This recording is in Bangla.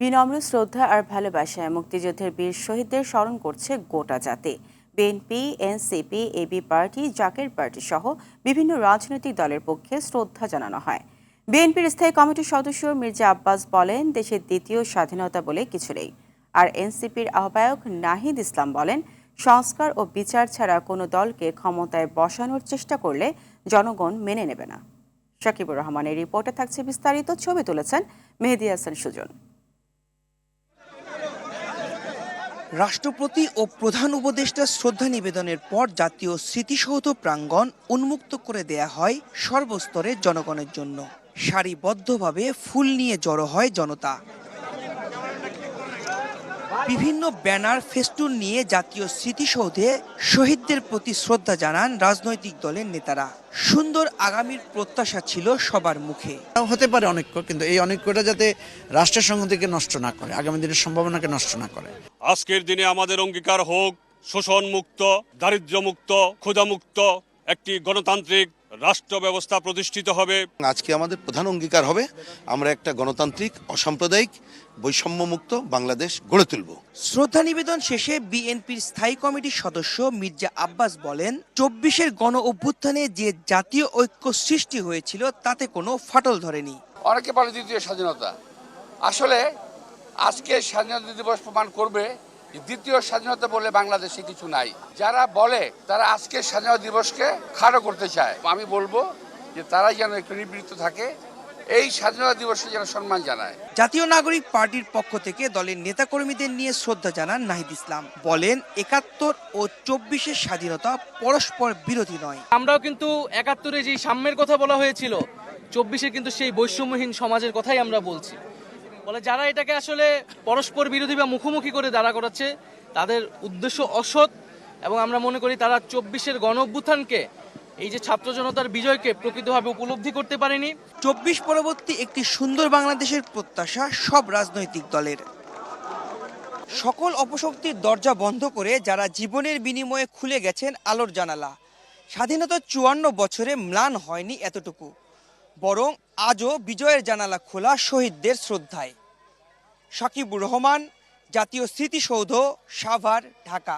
বিনম্র শ্রদ্ধা আর ভালোবাসায় মুক্তিযুদ্ধের বীর শহীদদের স্মরণ করছে গোটা জাতি। BNP, NCP, AB party, Zaker party সহ বিভিন্ন রাজনৈতিক দলের পক্ষে শ্রদ্ধা জানানো হয়। বিএনপির স্থায়ী কমিটির সদস্য মির্জা আব্বাস বলেন, দেশের দ্বিতীয় স্বাধীনতা বলে কিছু নেই। আর এনসিপির আহ্বায়ক নাহিদ ইসলাম বলেন, সংস্কার ও বিচার ছাড়া কোনো দলকে ক্ষমতায় বসানোর চেষ্টা করলে জনগণ মেনে নেবে না। শাকিবুর রহমানের রিপোর্টে থাকছে বিস্তারিত, ছবি তুলেছেন মেহেদি হাসান সুজন। রাষ্ট্রপতি ও প্রধান উপদেষ্টা শ্রদ্ধা নিবেদনের পর জাতীয় স্মৃতিসৌধ প্রাঙ্গণ উন্মুক্ত করে দেয়া হয় সর্বস্তরের জনগণের জন্য। সারিবদ্ধভাবে ফুল নিয়ে জড়ো হয় জনতা। বিভিন্ন ব্যানার ফেস্টুন নিয়ে জাতীয় স্মৃতিসৌধে শহীদদের প্রতি শ্রদ্ধা জানান রাজনৈতিক দলের নেতারা। সুন্দর আগামীর প্রত্যাশা ছিল সবার মুখে। হতে পারে অনৈক্য কিন্তু এই অনৈক্যটা যাতে রাষ্ট্রের সংহতিকে নষ্ট না করে আগামী দিনের সম্ভাবনাকে নষ্ট না করে। আজকের দিনে আমাদের অঙ্গীকার হোক শোষণ মুক্ত দারিদ্র্য মুক্ত ক্ষুধামুক্ত একটি গণতান্ত্রিক রাষ্ট্র ব্যবস্থা প্রতিষ্ঠিত হবে। আজকে আমাদের প্রধান অঙ্গীকার হবে আমরা একটা গণতান্ত্রিক অসাম্প্রদায়িক বৈষম্যমুক্ত বাংলাদেশ গড়ে তুলব। শ্রদ্ধা নিবেদন শেষে বিএনপির স্থায়ী কমিটির সদস্য মির্জা আব্বাস বলেন চব্বিশের গণ অভ্যুত্থানে যে জাতীয় ঐক্য সৃষ্টি হয়েছিল তাতে কোনো ফাটল ধরেনি। অনেকে বলে দ্বিতীয় স্বাধীনতা। আসলে আজকে স্বাধীনতা দিবস প্রমাণ করবে দ্বিতীয় স্বাধীনতা বলে বাংলাদেশে কিছু নাই। যারা বলে তারা আজকে স্বাধীনতা দিবসকে খাটো করতে চায়। আমি বলব যে তারা যেন একটু নিবৃত্ত থাকে এই স্বাধীনতা দিবসে যেন সম্মান জানায়। জাতীয় নাগরিক পার্টির পক্ষ থেকে দলের নেতাকর্মীদের নিয়ে শ্রদ্ধা জানান নাহিদ ইসলাম। বলেন একাত্তর ও চব্বিশের স্বাধীনতা পরস্পর বিরোধী নয়। আমরাও কিন্তু একাত্তরে যে সাম্যের কথা বলা হয়েছিল চব্বিশে কিন্তু সেই বৈষম্যহীন সমাজের কথাই আমরা বলছি। বলে যারা এটাকে আসলে পরস্পর বিরোধী বা মুখোমুখি করে দাঁড়া করাচ্ছে, তাদের উদ্দেশ্য অসৎ এবং আমরা মনে করি তারা চব্বিশের গণ অভ্যুত্থানকে, এই যে ছাত্র জনতার বিজয়কে প্রকৃতভাবে উপলব্ধি করতে পারেনি। চব্বিশ পরবর্তী একটি সুন্দর বাংলাদেশের প্রত্যাশা সব রাজনৈতিক দলের। সকল অপশক্তির দরজা বন্ধ করে যারা জীবনের বিনিময়ে খুলে গেছেন আলোর জানালা। স্বাধীনতা চুয়ান্ন বছরে ম্লান হয়নি এতটুকু। বরং আজও বিজয়ের জানালা খোলা শহীদদের শ্রদ্ধায়। সাকিবুর রহমান জাতীয় স্মৃতিসৌধ সাভার ঢাকা।